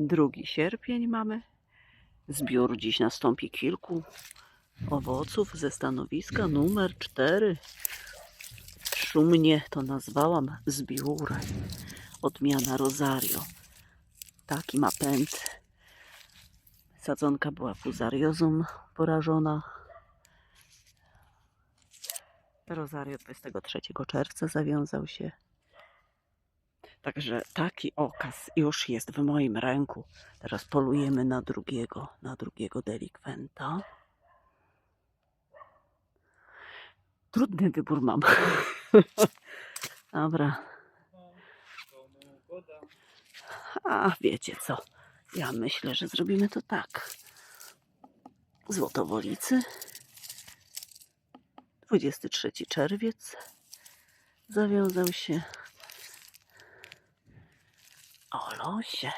Drugi sierpień mamy. Zbiór dziś nastąpi kilku owoców ze stanowiska numer 4. Szumnie to nazwałam zbiór. Odmiana Rosario. Taki ma pęd. Sadzonka była fuzariozą porażona. Rosario 23 czerwca zawiązał się. Także taki okaz już jest w moim ręku. Teraz polujemy na drugiego, na drugiego delikwenta. Trudny wybór mam. Dobra. A wiecie co? Ja myślę, że zrobimy to tak. Złotowolicy. 23 czerwiec. Zawiązał się. O losie.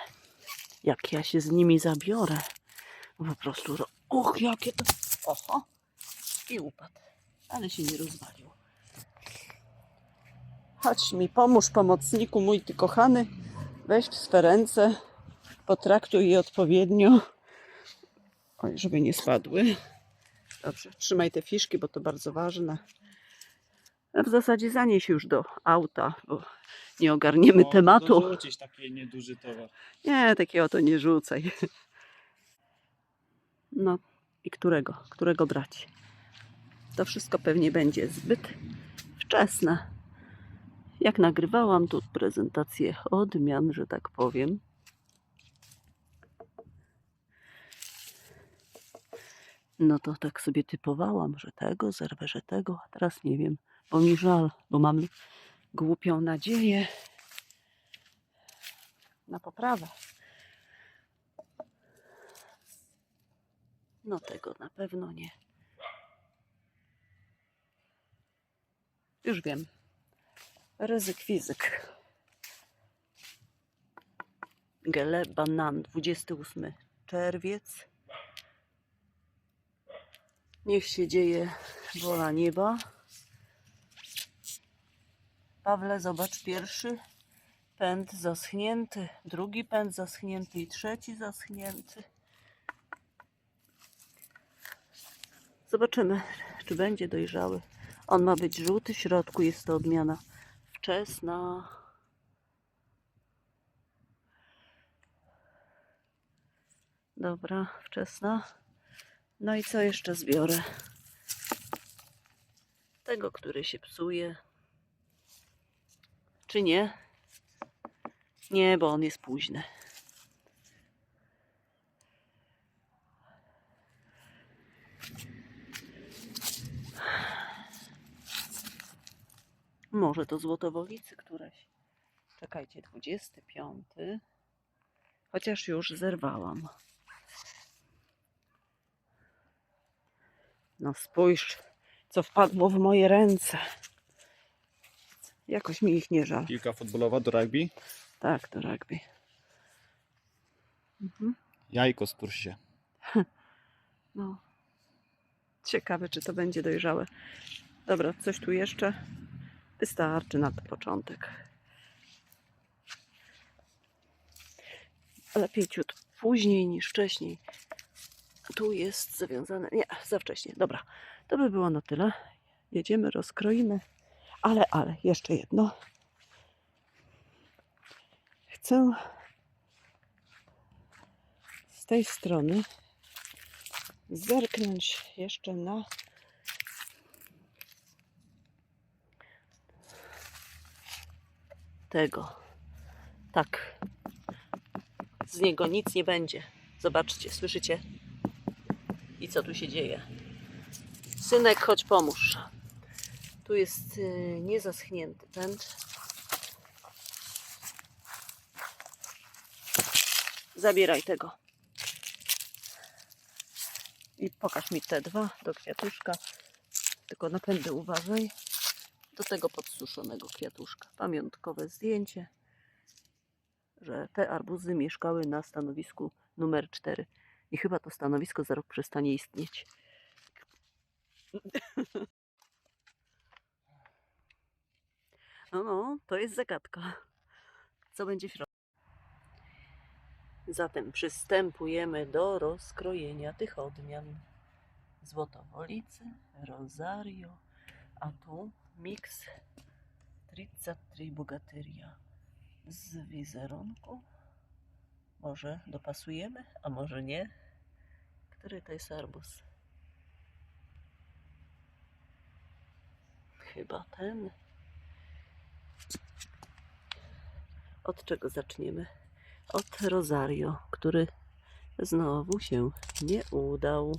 Jak ja się z nimi zabiorę. Po prostu. ro- Och, jakie to. Oho. I upadł. Ale się nie rozwalił. Chodź mi, pomóż pomocniku mój, ty kochany. Weź w swe ręce. Potraktuj je odpowiednio. Oj, żeby nie spadły. Dobrze, trzymaj te fiszki, bo to bardzo ważne. A w zasadzie zanieś już do auta, bo nie ogarniemy No, tematu. Dorzucić taki nieduży towar. Nie, takiego to nie rzucaj. No i którego? Którego brać? To wszystko pewnie będzie zbyt wczesne. Jak nagrywałam tu prezentację odmian, że tak powiem. No to tak sobie typowałam, że tego zerwę, że tego, a teraz nie wiem, bo mi żal, bo mam głupią nadzieję na poprawę. No tego na pewno nie. Już wiem. Ryzyk fizyk. Gele banan 28 czerwiec. Niech się dzieje wola nieba. Pawle, zobacz pierwszy pęd zaschnięty, drugi pęd zaschnięty i trzeci zaschnięty. Zobaczymy, czy będzie dojrzały. On ma być żółty, w środku jest to odmiana wczesna. Dobra, wczesna. No i co jeszcze zbiorę? Tego, który się psuje. Czy nie? Nie, bo on jest późny. Może to złotowolicy któreś. Czekajcie, 25. Chociaż już zerwałam. No spójrz, co wpadło w moje ręce. Jakoś mi ich nie żal. Piłka futbolowa do rugby. Tak, to rugby. Mhm. Jajko z tursie. No. Ciekawe, czy to będzie dojrzałe. Dobra, coś tu jeszcze? Wystarczy na to początek. Lepiej ciut później niż wcześniej. Tu jest zawiązane. Nie, za wcześnie. Dobra, to by było na tyle. Jedziemy, rozkroimy. Ale, ale, jeszcze jedno. Chcę z tej strony zerknąć jeszcze na tego. Tak. Z niego nic nie będzie. Zobaczcie, słyszycie? I co tu się dzieje? Synek, chodź pomóż. Tu jest yy, niezaschnięty pęd. Zabieraj tego. I pokaż mi te dwa do kwiatuszka. Tylko na pędy uważaj. Do tego podsuszonego kwiatuszka. Pamiątkowe zdjęcie, że te arbuzy mieszkały na stanowisku numer 4. I chyba to stanowisko za rok przestanie istnieć. No, no, to jest zagadka. Co będzie w środku? Zatem przystępujemy do rozkrojenia tych odmian. Złotowolicy, Rosario, a tu miks Trizza Tribugatyria z wizerunku. Może dopasujemy, a może nie. Który to jest arbus? Chyba ten. Od czego zaczniemy? Od Rosario, który znowu się nie udał.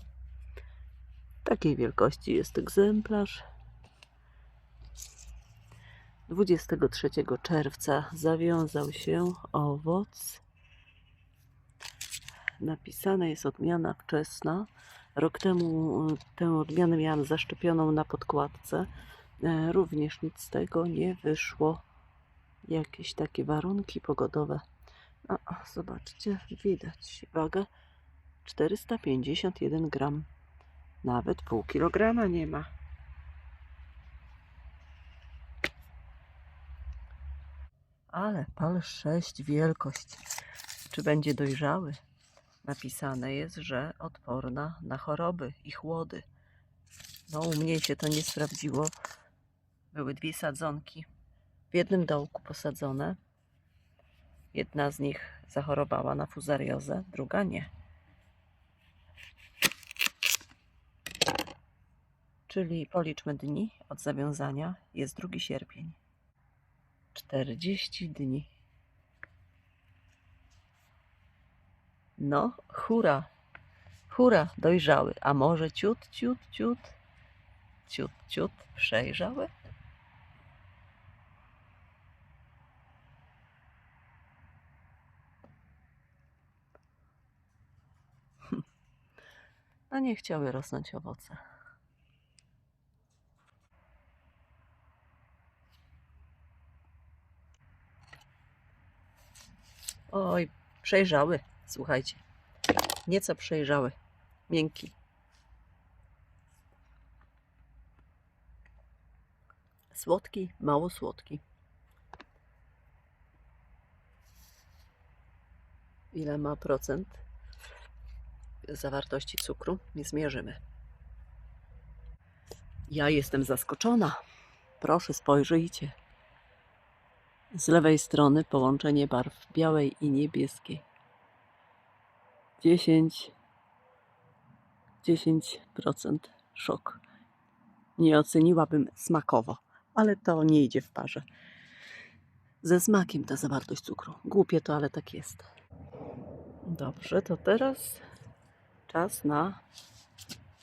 Takiej wielkości jest egzemplarz. 23 czerwca zawiązał się owoc. Napisane jest odmiana wczesna. Rok temu e, tę odmianę miałam zaszczepioną na podkładce. E, Również nic z tego nie wyszło. Jakieś takie warunki pogodowe. A, zobaczcie, widać. Waga 451 gram. Nawet pół kilograma nie ma. Ale pal 6 wielkość. Czy będzie dojrzały? Napisane jest, że odporna na choroby i chłody. No, u mnie się to nie sprawdziło. Były dwie sadzonki. W jednym dołku posadzone. Jedna z nich zachorowała na fuzariozę, druga nie. Czyli policzmy dni od zawiązania. Jest 2 sierpień. 40 dni. No, hura. Hura, dojrzały. A może ciut, ciut, ciut, ciut, ciut przejrzały? No nie chciały rosnąć owoce. Oj, przejrzały, słuchajcie. Nieco przejrzały. Miękki. Słodki, mało słodki. Ile ma procent zawartości cukru? Nie zmierzymy. Ja jestem zaskoczona. Proszę, spojrzyjcie. Z lewej strony połączenie barw białej i niebieskiej. 10 10% szok. Nie oceniłabym smakowo, ale to nie idzie w parze. Ze smakiem ta zawartość cukru. Głupie to, ale tak jest. Dobrze, to teraz czas na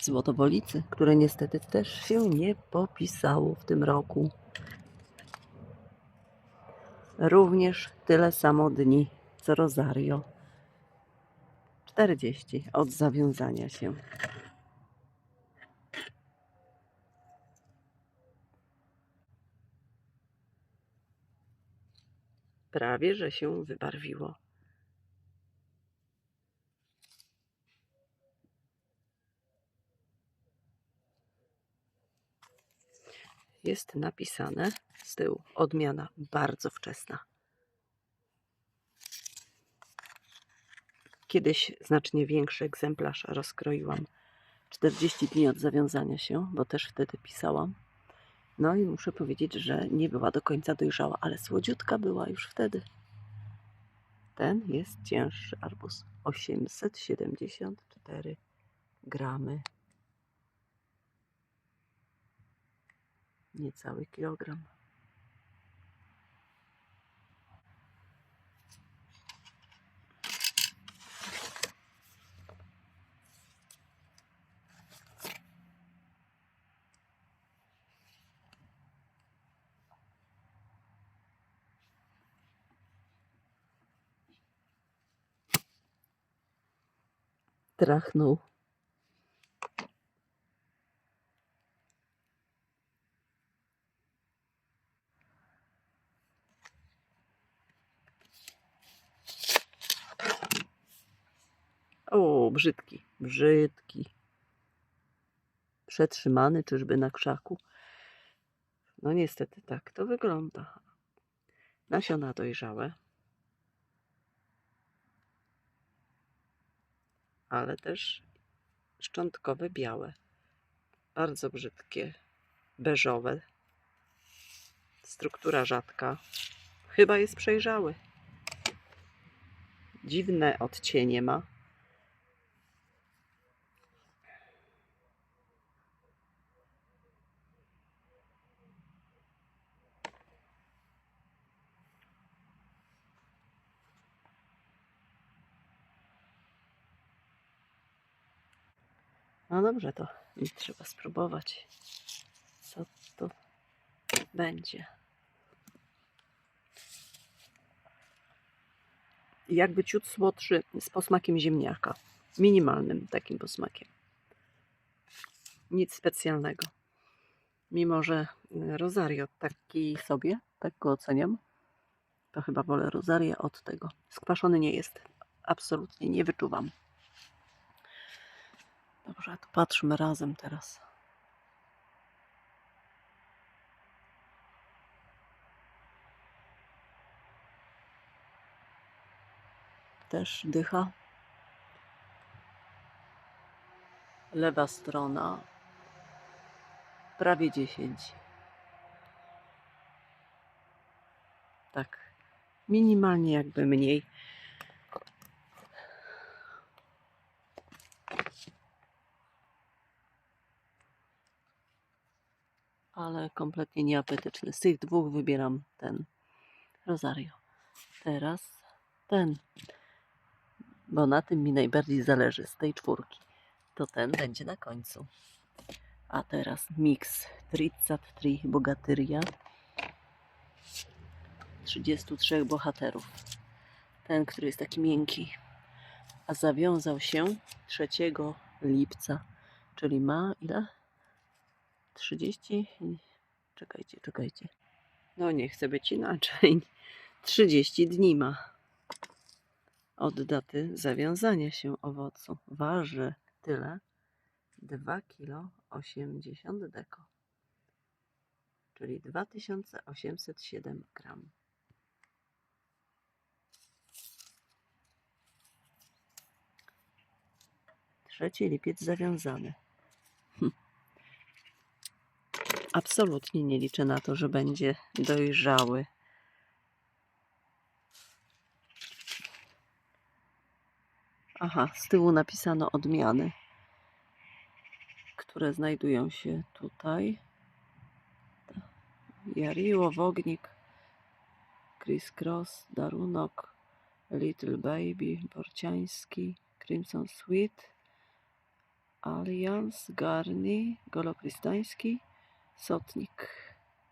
złotowolicy, które niestety też się nie popisało w tym roku. Również tyle samo dni co Rosario. 40 od zawiązania się. Prawie, że się wybarwiło. Jest napisane z tyłu odmiana bardzo wczesna. Kiedyś znacznie większy egzemplarz rozkroiłam. 40 dni od zawiązania się, bo też wtedy pisałam. No i muszę powiedzieć, że nie była do końca dojrzała, ale słodziutka była już wtedy. Ten jest cięższy arbuz. 874 gramy. Niecały kilogram. Trachnął. O, brzydki, brzydki. Przetrzymany czyżby na krzaku? No niestety tak to wygląda. Nasiona dojrzałe. ale też szczątkowe białe. Bardzo brzydkie, beżowe. Struktura rzadka. Chyba jest przejrzały. Dziwne odcienie ma. No dobrze, to trzeba spróbować, co to będzie. Jakby ciut słodszy z posmakiem ziemniaka. Minimalnym takim posmakiem. Nic specjalnego. Mimo, że Rosario taki sobie, tak go oceniam, to chyba wolę Rosaria od tego. Skwaszony nie jest. Absolutnie nie wyczuwam. Dobrze, to patrzmy razem teraz. Też dycha. Lewa strona. Prawie 10. Tak. Minimalnie jakby mniej. Ale kompletnie nieapetyczny. Z tych dwóch wybieram ten Rosario. Teraz ten, bo na tym mi najbardziej zależy z tej czwórki. To ten będzie na końcu. A teraz Trizzat Tri Bogatyria 33 bohaterów. Ten, który jest taki miękki. A zawiązał się 3 lipca, czyli ma ile? 30. Czekajcie, czekajcie. No nie chcę być inaczej. 30 dni ma od daty zawiązania się owocu. Waży tyle 2 kg 80 deko. Czyli 2807 gram. Trzeci lipiec zawiązany. Absolutnie nie liczę na to, że będzie dojrzały. Aha, z tyłu napisano odmiany, które znajdują się tutaj. Jariło, Wognik, Chris Cross, Darunok, Little Baby, Borciański, Crimson Sweet, Alliance, Garni, Golokrystański, Sotnik.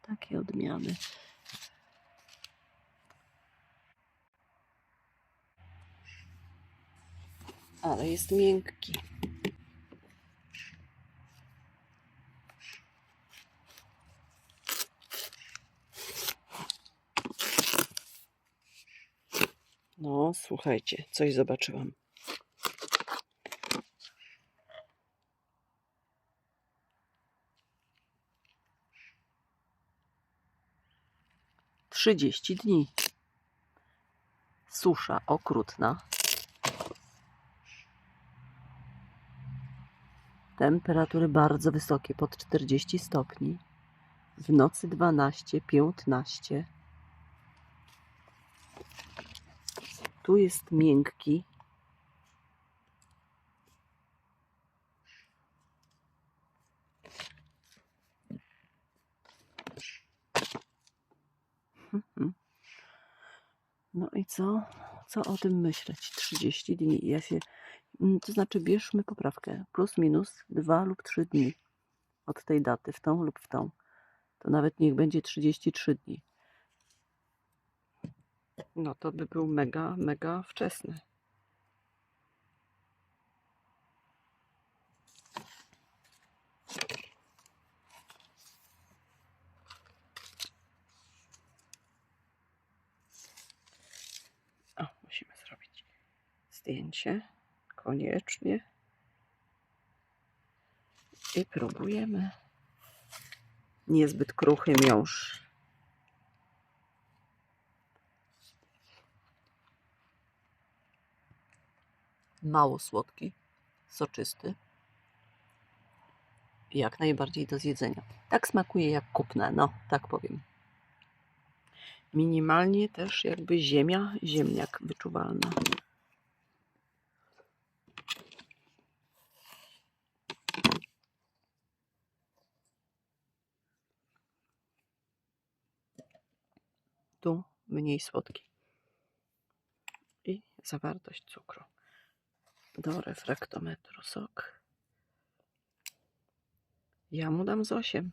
Takie odmiany. Ale jest miękki. No, słuchajcie, coś zobaczyłam. Trzydzieści dni. Susza okrutna. Temperatury bardzo wysokie, pod 40 stopni. W nocy 12, 15. Tu jest miękki. Mhm. No i co? Co o tym myśleć? 30 dni. Ja się, mm, to znaczy bierzmy poprawkę. Plus minus 2 lub 3 dni od tej daty, w tą lub w tą. To nawet niech będzie 33 dni. No to by był mega, mega wczesny. Zdjęcie. Koniecznie. I próbujemy. Niezbyt kruchy miąższ. Mało słodki. soczysty. Jak najbardziej do zjedzenia. Tak smakuje jak kupne, no tak powiem. Minimalnie też jakby ziemia, ziemniak wyczuwalna. Mniej słodki. I zawartość cukru. Do refraktometru sok. Ja mu dam z 8.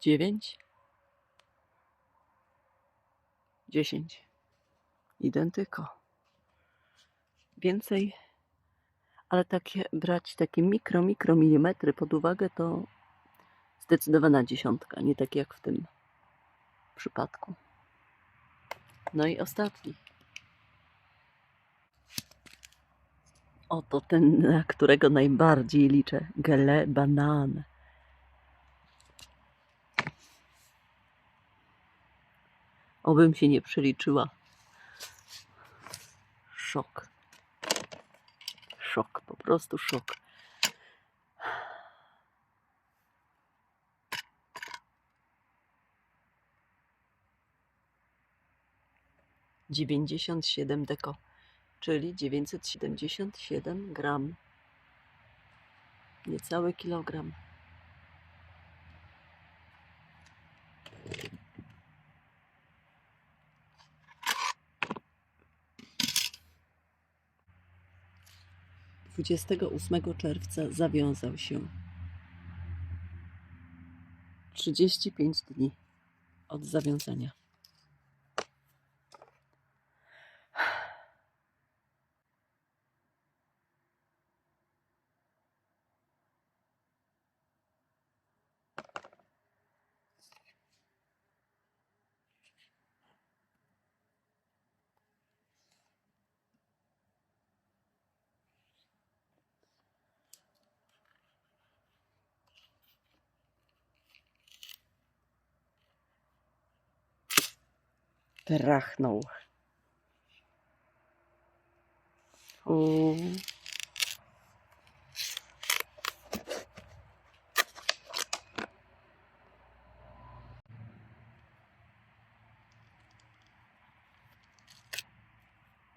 Dziewięć. Dziesięć. Identyko. Więcej, ale takie brać takie mikro, mikro milimetry pod uwagę, to zdecydowana dziesiątka, nie tak jak w tym przypadku. No i ostatni. Oto ten, na którego najbardziej liczę. Gele banan. Obym się nie przeliczyła. Szok. Szok, po prostu szok. Dziewięćdziesiąt siedem deko, czyli dziewięćset siedemdziesiąt siedem gram. Niecały kilogram. Dwudziestego ósmego czerwca zawiązał się. Trzydzieści pięć dni od zawiązania. Trachnął. U.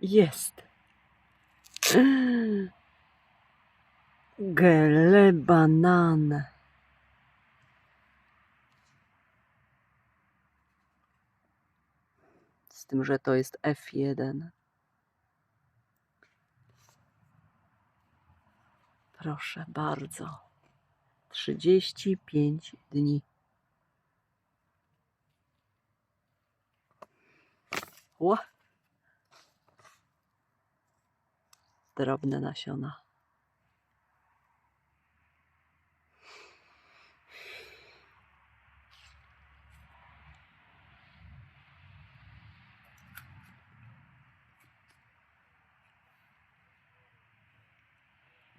Jest. Gele banan. Z tym, że to jest F1. Proszę bardzo. 35 dni. Ła. Drobne nasiona.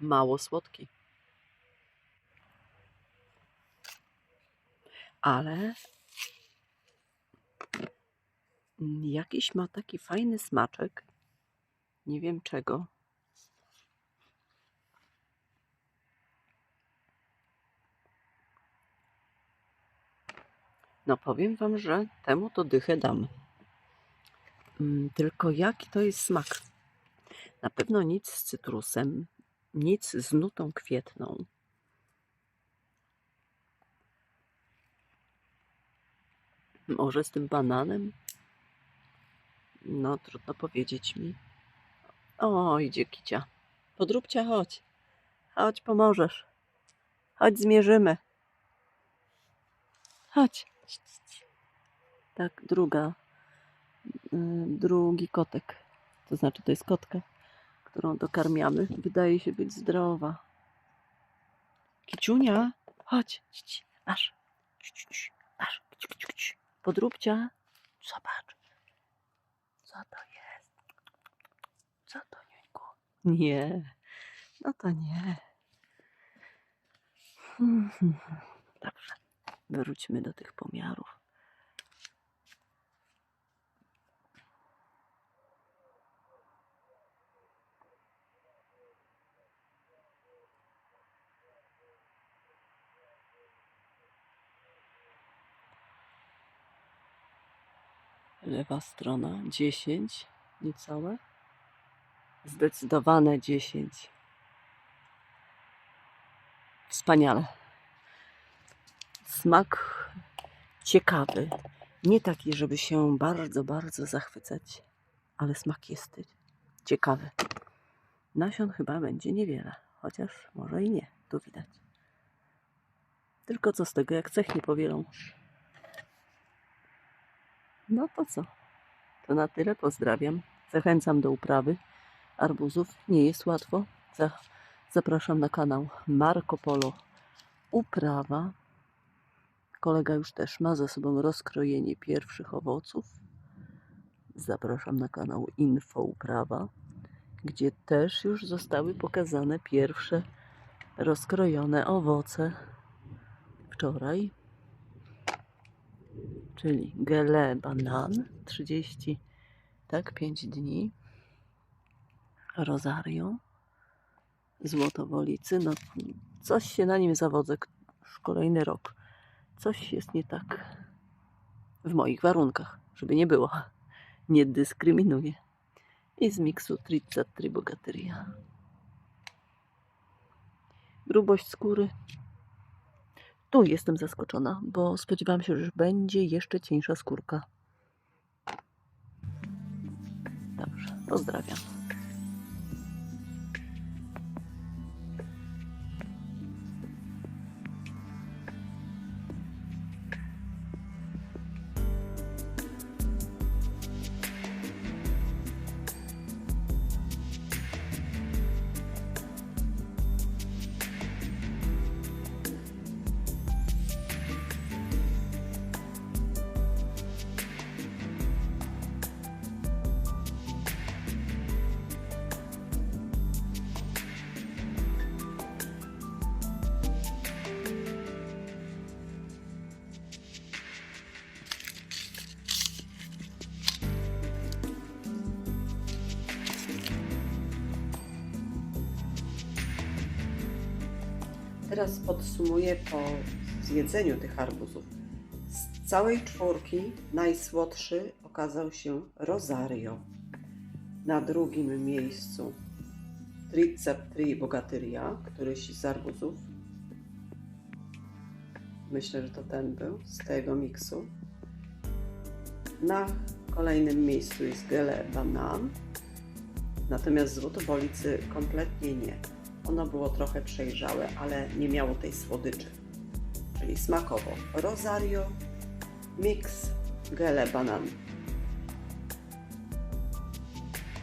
Mało słodki. Ale jakiś ma taki fajny smaczek. Nie wiem czego. No powiem wam, że temu to dychę dam. Mm, Tylko jaki to jest smak? Na pewno nic z cytrusem, nic z nutą kwietną. Może z tym bananem? No, trudno powiedzieć mi. O, idzie kicia. Podróbcia, chodź. Chodź, pomożesz. Chodź, zmierzymy. Chodź. Tak, druga. y, Drugi kotek. To znaczy, to jest kotka, którą dokarmiamy. Wydaje się być zdrowa. Kiciunia, chodź. Kici, kici. Podróbcia. Zobacz. Co to jest? Co to, Niuńku? Nie. No to nie. Hmm, hmm, hmm. Dobrze. Wróćmy do tych pomiarów. Lewa strona 10, niecałe. Zdecydowane 10. Wspaniale. Smak ciekawy. Nie taki, żeby się bardzo, bardzo zachwycać, ale smak jest ciekawy. Nasion chyba będzie niewiele, chociaż może i nie, tu widać. Tylko co z tego, jak cech nie powielą. No to co? To na tyle. Pozdrawiam. Zachęcam do uprawy arbuzów. Nie jest łatwo. Za- Zapraszam na kanał Marco Polo Uprawa. Kolega już też ma za sobą rozkrojenie pierwszych owoców. Zapraszam na kanał Info Uprawa, gdzie też już zostały pokazane pierwsze rozkrojone owoce wczoraj czyli gele banan 30, tak, 5 dni. Rosario, złotowolicy, no coś się na nim zawodzę, już kolejny rok. Coś jest nie tak w moich warunkach, żeby nie było. Nie dyskryminuję. I z miksu Trizza Tribogateria. Grubość skóry tu jestem zaskoczona, bo spodziewałam się, że będzie jeszcze cieńsza skórka. Dobrze, pozdrawiam. Teraz podsumuję po zjedzeniu tych arbuzów. Z całej czwórki najsłodszy okazał się Rosario. Na drugim miejscu Tricep Tri Bogatyria, któryś z arbuzów. Myślę, że to ten był z tego miksu. Na kolejnym miejscu jest Gele Banan. Natomiast złotowolicy kompletnie nie. Ono było trochę przejrzałe, ale nie miało tej słodyczy. Czyli smakowo Rosario, mix gele banan.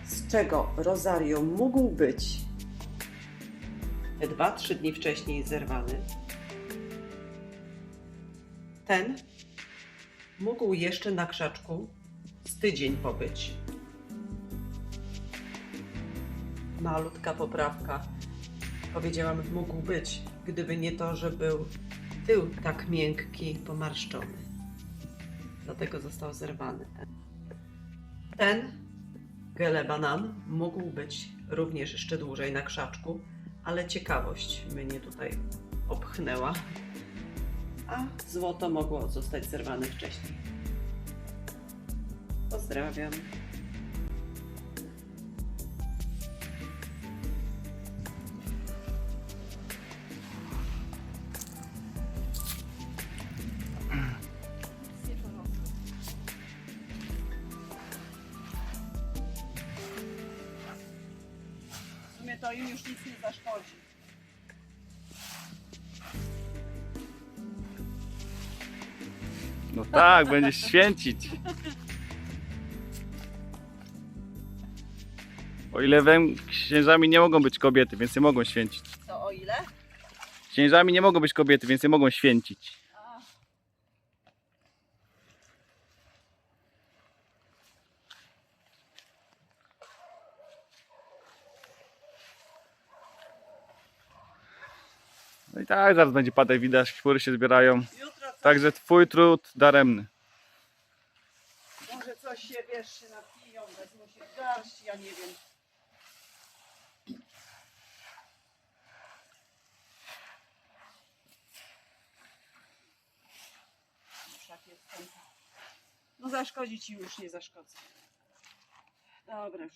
Z czego Rosario mógł być te 2-3 dni wcześniej zerwany. Ten mógł jeszcze na krzaczku z tydzień pobyć. Malutka poprawka powiedziałam, mógł być, gdyby nie to, że był tył tak miękki, pomarszczony. Dlatego został zerwany. Ten, gele banan mógł być również jeszcze dłużej na krzaczku, ale ciekawość mnie tutaj opchnęła. A złoto mogło zostać zerwane wcześniej. Pozdrawiam. Tak, będziesz święcić. O ile wiem, księżami nie mogą być kobiety, więc nie mogą święcić. Co, o ile? Księżami nie mogą być kobiety, więc nie mogą święcić. No i tak, zaraz będzie padać, widać, chmury się zbierają. Jutro Także twój trud daremny. może coś się, wiesz, napiją, wezmą się w garść, ja nie wiem. No zaszkodzi ci już nie zaszkodzę. Dobra,